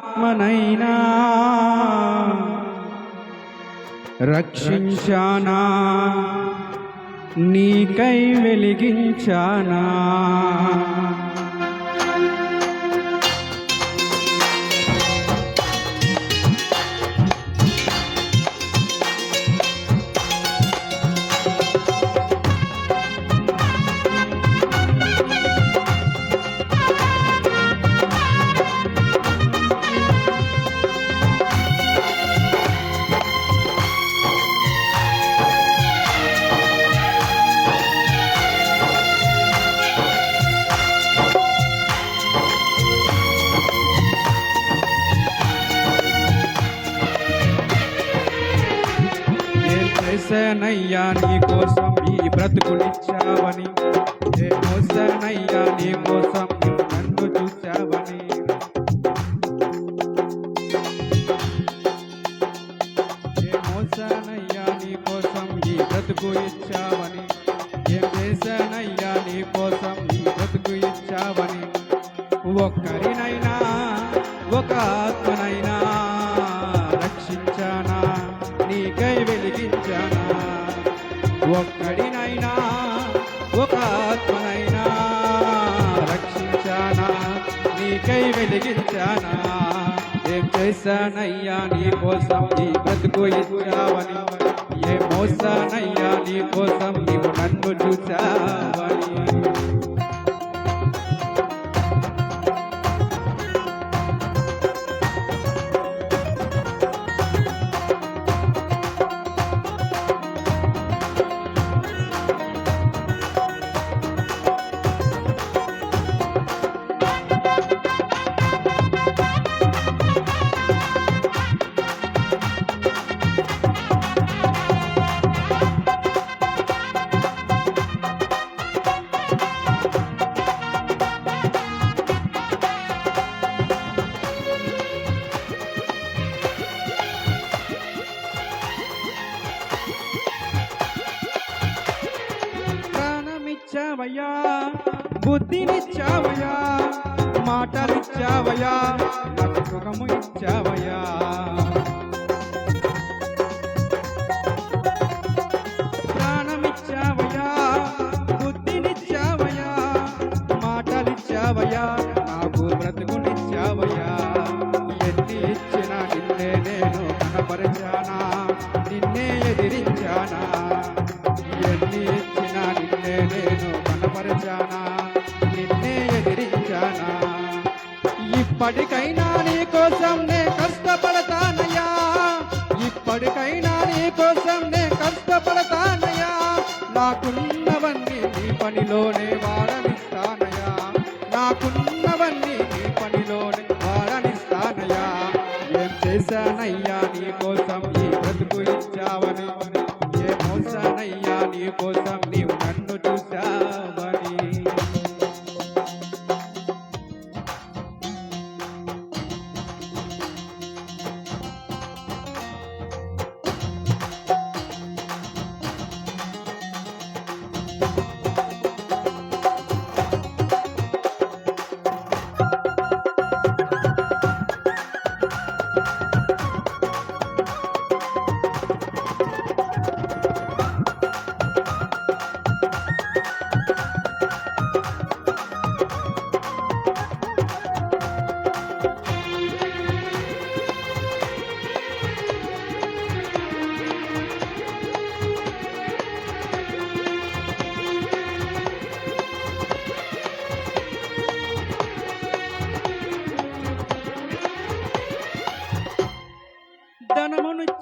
ఆత్మనైనా రక్షించానా? నీకై వెలిగించానా? మోసనయ్యా నీ కోసం ఈ బ్రతుకునిచ్చావని. ఏ మోసనయ్యా నీ కోసం నన్ను చూచావని ఏ మోసనయ్యా నీ కోసం ఈ బ్రతుకు ఇచ్చావని. ఏం చేశానయ్యా నీ కోసం ఈ బ్రతుకు ఇచ్చావని. ఒక్కరి ఒక్కడినైనా ఒక ఆత్మనైనా రక్షించానా నీకై వెలిగించానా? ఏం చేశానయ్యా నీ కోసం నీ బ్రతుకు ఇచ్చావని? ఏ మోసానయ్యా నీ కోసం నీవు నన్ను చూచావని బుద్ధినిచ్చావయ్యా మాటలిచ్చావయ్యా నాకు సుఖము ఇచ్చావయ్యా. ప్రాణమిచ్చావయ్యా బుద్ధినిచ్చావయ్యా మాటలిచ్చావయ్యా నాకు బ్రతుకునిచ్చావయ్యా. ఎత్తి ఇచ్చిన నిన్నే నేను కనపరిచానా నిన్నే ఎదిరించానా. ఎన్ని ఇచ్చిన నిన్నే నేను కనపరిచానా. ఇప్పటికైనా నీ కోసం నే కష్టపడతానయ్యా. ఇప్పటికైనా నీ కోసం నే కష్టపడతానయ్యా. నాకున్నవన్నీ నీ పనిలోనే వాడనిస్తానయ్యా నాకున్నవన్నీ నీ పనిలోనే వాడనిస్తానయ్యా ఏం చేశానయ్యా నీ కోసం? ఈ బ్రతుకు ఇచ్చావని. ఏ మోసానయ్యా నీ కోసం?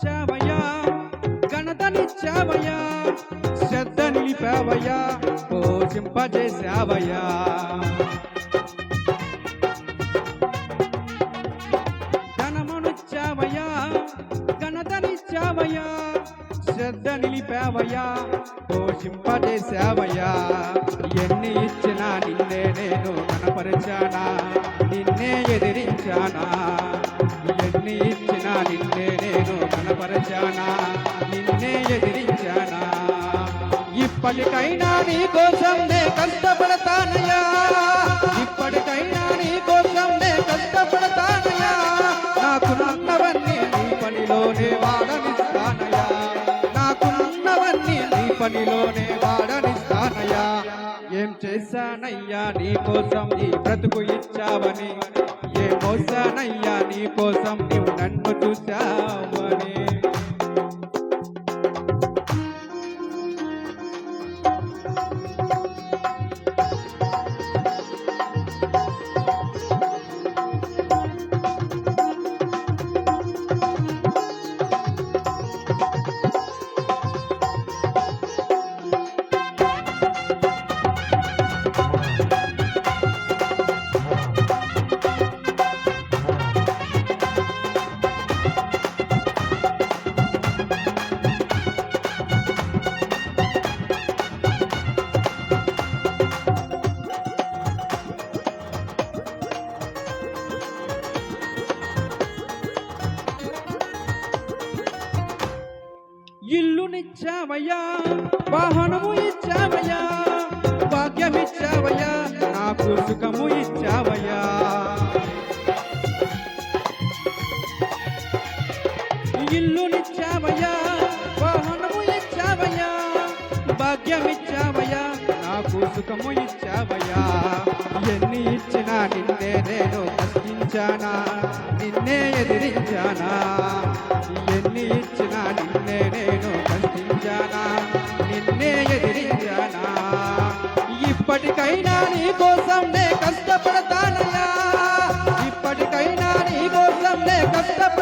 వచ్చావయ్యా ఘనతనిచ్చావయ్యా శ్రద్ధ నిలిపావయ్యా పోషింపజేసావయ్యా ధనమునిచ్చావయ్యా ఘనతనిచ్చావయ్యా శ్రద్ధ నిలిపావయ్యా పోషింపజేసావయ్యా ఎన్ని ఇచ్చినా నిన్నే నేను కనపరిచానా నిన్నే ఎదిరించానా. ఎన్ని ఇచ్చినా నిన్నే ఎగరచానా నిన్నే ఎదిరించానా? ఇప్పటికైనా నీ కోసం నే కష్టపడతానయా ఇప్పటికైనా నీ కోసం నే కష్టపడతానయా నాకు నన్నవన్నీ నీ పనిలోనే వాడనిస్తానయా నాకు నన్నవన్నీ నీ పనిలోనే వాడనిస్తానయా ఏం చేశానయ్యా నీ కోసం నీ బ్రతుకు ఇచ్చావని? ఏ మోసానయ్యా నీ కోసం నువ్వు నన్ను చూశావని? Thank you. ఇల్లునిచ్చావయ్యా వాహనము ఇచ్చావయ్యా భాగ్యమిచ్చావయ్యా నాకు సుఖము ఇచ్చావయ్యా. ఇల్లునిచ్చావయ్యా వాహనము ఇచ్చావయ్యా భాగ్యమిచ్చావయ్యా. నాకు సుఖము ఇచ్చావయ్యా. ఎన్ని ఇచ్చినా నిన్నే నేను తగ్గించానా నిన్నే ఎదిరించానా? ఎన్ని ఇచ్చినా నిన్నే నేను తగ్గించానా నిన్నే ఎదిరించానా? ఇప్పటికైనా నీ కోసం నే కష్టపడతానయ్యా. ఇప్పటికైనా నీ కోసం నే కష్టపడ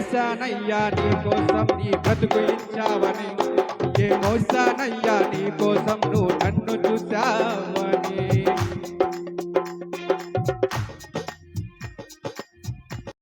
మోసానయ్యా నీ కోసం నీ బతుకు ఇచ్చావని. ఏ మోసానయ్యా నీ కోసం నువ్వు నన్ను చూసావని